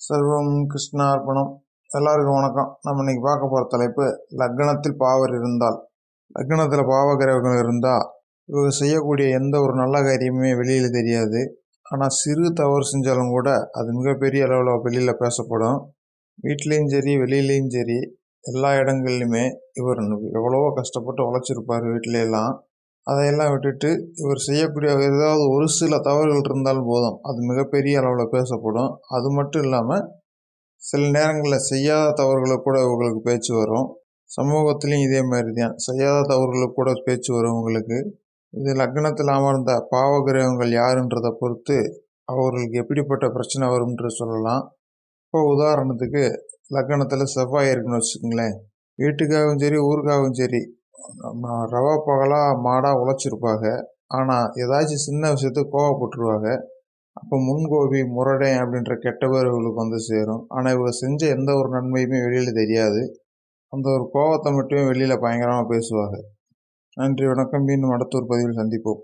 சர்வம் கிருஷ்ணார்ப்பணம் எல்லாருக்கும் வணக்கம். நம்ம இன்னைக்கு பார்க்க போகிற தலைப்பு லக்னத்தில் பாவர் இருந்தால். லக்னத்தில் பாவகிரகங்கள் இருந்தால் இவங்க செய்யக்கூடிய எந்த ஒரு நல்ல காரியமுமே வெளியில் தெரியாது. ஆனால் சிறு தவறு செஞ்சாலும் கூட அது மிகப்பெரிய அளவில் வெளியில் பேசப்படும். வீட்லேயும் சரி வெளியிலையும் சரி எல்லா இடங்கள்லையுமே இவர் எவ்வளவோ கஷ்டப்பட்டு உழைச்சிருப்பார் வீட்டிலையெல்லாம் அதையெல்லாம் விட்டுட்டு இவர் செய்யக்கூடிய ஏதாவது ஒரு சில தவறுகள் இருந்தாலும் போதும். அது மிகப்பெரிய அளவில் பேசப்படும். அது மட்டும் இல்லாமல் சில நேரங்களில் செய்யாத தவறுகளை கூட இவங்களுக்கு பேச்சு வரும். சமூகத்திலையும் இதே மாதிரி தான் செய்யாத தவறுகளுக்கு கூட பேச்சு வரும் உங்களுக்கு இது லக்னத்தில் அமர்ந்த பாவகிரகங்கள் யாருன்றதை பொறுத்து அவர்களுக்கு எப்படிப்பட்ட பிரச்சனை வரும்ன்ற சொல்லலாம். இப்போ உதாரணத்துக்கு லக்னத்தில் செவ்வாய் இருக்குன்னு வச்சுக்கோங்களேன். வீட்டுக்காகவும் சரி ஊருக்காகவும் சரி ரவா பகலாக மாடாக உழைச்சிருப்பாங்க. ஆனால் ஏதாச்சும் சின்ன விஷயத்துக்கு கோவப்பட்டுருவாங்க. அப்போ முன்கோபி முரடே அப்படின்ற கெட்ட பேர் இவங்களுக்கு வந்து சேரும். ஆனால் இவங்க செஞ்ச எந்த ஒரு நன்மையுமே வெளியில் தெரியாது. அந்த ஒரு கோவத்தை மட்டுமே வெளியில் பயங்கரமாக பேசுவாங்க. நன்றி வணக்கம். மீண்டும் அடுத்த ஒரு பதிவில் சந்திப்போம்.